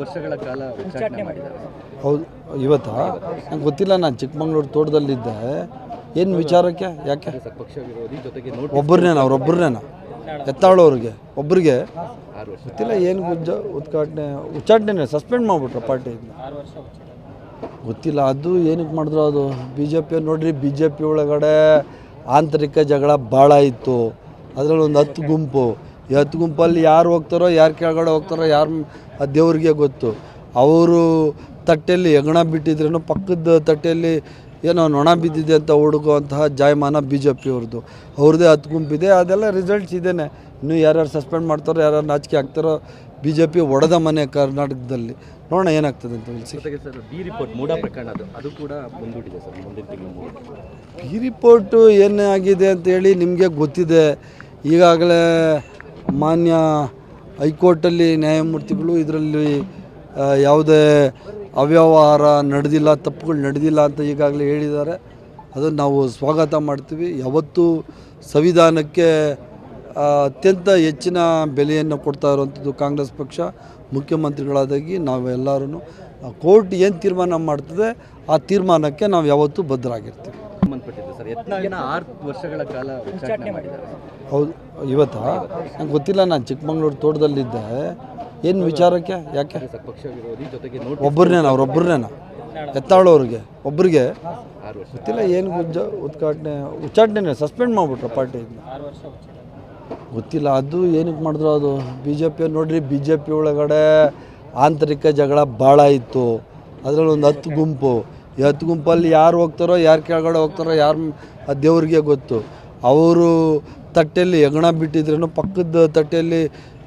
ವರ್ಷಗಳ ಕಾಲ ಹೌದು ಇವತ್ತಾ? ನಂಗೆ ಗೊತ್ತಿಲ್ಲ ನಾನು ಚಿಕ್ಕಮಂಗ್ಳೂರು ತೋಟದಲ್ಲಿದ್ದೆ. ಏನು ವಿಚಾರಕ್ಕೆ? ಯಾಕೆ? ಒಬ್ಬರನ್ನೇನ ಅವ್ರೊಬ್ಬರನ್ನೇನ ಎತ್ತಾಳೋರಿಗೆ ಒಬ್ಬರಿಗೆ ಗೊತ್ತಿಲ್ಲ ಏನು ಗುಜ್ಜ ಉದ್ಘಾಟನೆ ಉಚ್ಚಾಟನೆ ಸಸ್ಪೆಂಡ್ ಮಾಡಿಬಿಟ್ರು ಪಾರ್ಟಿಯಿಂದ. ಗೊತ್ತಿಲ್ಲ ಅದು ಏನಕ್ಕೆ ಮಾಡಿದ್ರು ಅದು? ಬಿ ಜೆ ಪಿ ನೋಡ್ರಿ ಬಿ ಜೆ ಪಿ ಒಳಗಡೆ ಆಂತರಿಕ ಜಗಳ ಭಾಳ ಇತ್ತು. ಅದರಲ್ಲಿ ಒಂದು ಹತ್ತು ಗುಂಪು. ಈ ಹತ್ತು ಗುಂಪಲ್ಲಿ ಯಾರು ಹೋಗ್ತಾರೋ ಯಾರು ಕೆಳಗಡೆ ಹೋಗ್ತಾರೋ ಯಾರು ಆ ದೇವ್ರಿಗೆ ಗೊತ್ತು. ಅವರು ತಟ್ಟೆಯಲ್ಲಿ ಹೆಗಣ ಬಿಟ್ಟಿದ್ರೇನು ಪಕ್ಕದ ತಟ್ಟೆಯಲ್ಲಿ ಏನೋ ನೊಣ ಬಿದ್ದಿದೆ ಅಂತ ಹುಡುಕುವಂತಹ ಜಾಯಮಾನ ಬಿ ಜೆ ಪಿ ಅವ್ರದ್ದು. ಅವ್ರದ್ದೇ ಹತ್ತು ಗುಂಪಿದೆ ಅದೆಲ್ಲ ರಿಸಲ್ಟ್ಸ್ ಇದೇನೆ. ಇನ್ನೂ ಯಾರ್ಯಾರು ಸಸ್ಪೆಂಡ್ ಮಾಡ್ತಾರೋ ಯಾರ್ಯಾರು ನಾಚಿಕೆ ಆಗ್ತಾರೋ ಬಿ ಜೆ ಪಿ ಒಡೆದ ಮನೆ ಕರ್ನಾಟಕದಲ್ಲಿ. ನೋಡೋಣ ಏನಾಗ್ತದೆ ಅಂತ ತಿಳಿಸಿ ಬಿ ರಿಪೋರ್ಟ್ ಮೂಡ ಪ್ರಕರಣ ಅದು. ಅದು ಕೂಡ ಮುಂದೂಡಿದೆ ಸರ್ ಮುಂದಿನ ತಿಂಗಳು ಮೂರು ಈ ರಿಪೋರ್ಟು ಏನಾಗಿದೆ ಅಂತೇಳಿ ನಿಮಗೆ ಗೊತ್ತಿದೆ. ಈಗಾಗಲೇ ಮಾನ್ಯ ಹೈಕೋರ್ಟಲ್ಲಿ ನ್ಯಾಯಮೂರ್ತಿಗಳು ಇದರಲ್ಲಿ ಯಾವುದೇ ಅವ್ಯವಹಾರ ನಡೆದಿಲ್ಲ, ತಪ್ಪುಗಳು ನಡೆದಿಲ್ಲ ಅಂತ ಈಗಾಗಲೇ ಹೇಳಿದ್ದಾರೆ. ಅದನ್ನು ನಾವು ಸ್ವಾಗತ ಮಾಡ್ತೀವಿ. ಯಾವತ್ತೂ ಸಂವಿಧಾನಕ್ಕೆ ಅತ್ಯಂತ ಹೆಚ್ಚಿನ ಬೆಲೆಯನ್ನು ಕೊಡ್ತಾ ಇರುವಂಥದ್ದು ಕಾಂಗ್ರೆಸ್ ಪಕ್ಷ, ಮುಖ್ಯಮಂತ್ರಿಗಳಾದಾಗಿ ನಾವೆಲ್ಲರೂ ಕೋರ್ಟ್ ಏನು ತೀರ್ಮಾನ ಮಾಡ್ತದೆ, ಆ ತೀರ್ಮಾನಕ್ಕೆ ನಾವು ಯಾವತ್ತೂ ಬದ್ಧರಾಗಿರ್ತೀವಿ. ಆರು ವರ್ಷಗಳ ಕಾಲ ಉಚ್ಚಾಟನೆ ಮಾಡಿದ್ದಾರೆ. ಹೌದು, ಇವತ್ತಾ? ನಂಗೆ ಗೊತ್ತಿಲ್ಲ, ನಾನು ಚಿಕ್ಕಮಂಗ್ಳೂರು ತೋಟದಲ್ಲಿದ್ದೆ. ಏನು ವಿಚಾರಕ್ಕೆ? ಯಾಕೆ? ಪಕ್ಷ ವಿರೋಧಿ ಜೊತೆಗೆ ನೋಟ್ ಒಬ್ಬರನ್ನೇನ ಒಬ್ಬರಿಗೆ ಗೊತ್ತಿಲ್ಲ, ಏನು ಗುಜ್ಜ ಉದ್ಘಾಟನೆ, ಉಚ್ಚಾಟನೆ ಸಸ್ಪೆಂಡ್ ಮಾಡಿಬಿಟ್ರು ಪಾರ್ಟಿಯಿಂದ ಗೊತ್ತಿಲ್ಲ, ಅದು ಏನಕ್ಕೆ ಮಾಡಿದ್ರು ಅದು? ಬಿ ಜೆ ಪಿ ನೋಡ್ರಿ ಬಿ ಜೆ ಪಿ ಒಳಗಡೆ ಆಂತರಿಕ ಜಗಳ ಭಾಳ ಇತ್ತು. ಅದರಲ್ಲಿ ಒಂದು ಹತ್ತು ಗುಂಪು. ಈ ಹತ್ತು ಗುಂಪಲ್ಲಿ ಯಾರು ಹೋಗ್ತಾರೋ ಯಾರು ಕೆಳಗಡೆ ಹೋಗ್ತಾರೋ ಯಾರು ಆ ದೇವ್ರಿಗೆ ಗೊತ್ತು. ಅವರು ತಟ್ಟೆಯಲ್ಲಿ ಹೆಗಣ ಬಿಟ್ಟಿದ್ರೂ ಪಕ್ಕದ ತಟ್ಟೆಯಲ್ಲಿ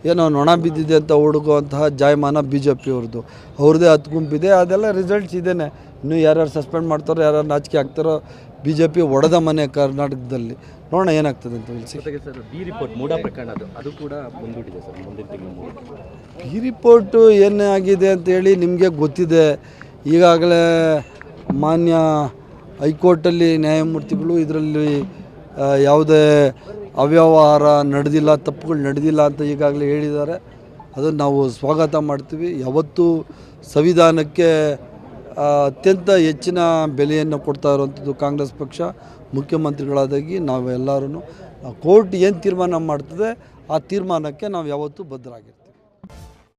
ಏನೋ ನೊಣ ಬಿದ್ದಿದೆ ಅಂತ ಹುಡುಕುವಂತಹ ಜಾಯಮಾನ ಬಿ ಜೆ ಪಿ ಅವ್ರದ್ದು ಅವ್ರದ್ದೇ ಹತ್ತು ಗುಂಪಿದೆ ಅದೆಲ್ಲ ರಿಸಲ್ಟ್ಸ್ ಇದೇನೆ. ಇನ್ನೂ ಯಾರ್ಯಾರು ಸಸ್ಪೆಂಡ್ ಮಾಡ್ತಾರೋ ಯಾರ್ಯಾರು ನಾಚಿಕೆ ಆಗ್ತಾರೋ ಬಿ ಜೆ ಪಿ ಒಡೆದ ಮನೆ ಕರ್ನಾಟಕದಲ್ಲಿ. ನೋಡೋಣ ಏನಾಗ್ತದೆ ಅಂತ ಹೇಳಿ ಸರ್ ಬಿ ರಿಪೋರ್ಟ್ ಮೂಡ ಪ್ರಕರಣ ಅದು. ಅದು ಕೂಡ ಮುಂದೂಡಿದೆ ಸರ್ ಮುಂದಿನ ತಿಂಗಳು ಬಿ ಈ ರಿಪೋರ್ಟು ಏನಾಗಿದೆ ಅಂತೇಳಿ ನಿಮಗೆ ಗೊತ್ತಿದೆ. ಈಗಾಗಲೇ ಮಾನ್ಯ ಹೈಕೋರ್ಟಲ್ಲಿ ನ್ಯಾಯಮೂರ್ತಿಗಳು ಇದರಲ್ಲಿ ಯಾವುದೇ ಅವ್ಯವಹಾರ ನಡೆದಿಲ್ಲ, ತಪ್ಪುಗಳು ನಡೆದಿಲ್ಲ ಅಂತ ಈಗಾಗಲೇ ಹೇಳಿದ್ದಾರೆ. ಅದನ್ನು ನಾವು ಸ್ವಾಗತ ಮಾಡ್ತೀವಿ. ಯಾವತ್ತೂ ಸಂವಿಧಾನಕ್ಕೆ ಅತ್ಯಂತ ಹೆಚ್ಚಿನ ಬೆಲೆಯನ್ನು ಕೊಡ್ತಾ ಇರುವಂಥದ್ದು ಕಾಂಗ್ರೆಸ್ ಪಕ್ಷ, ಮುಖ್ಯಮಂತ್ರಿಗಳಾದಾಗಿ ನಾವೆಲ್ಲರೂ ಕೋರ್ಟ್ ಏನು ತೀರ್ಮಾನ ಮಾಡ್ತದೆ, ಆ ತೀರ್ಮಾನಕ್ಕೆ ನಾವು ಯಾವತ್ತೂ ಬದ್ಧರಾಗಿರ್ತೀವಿ.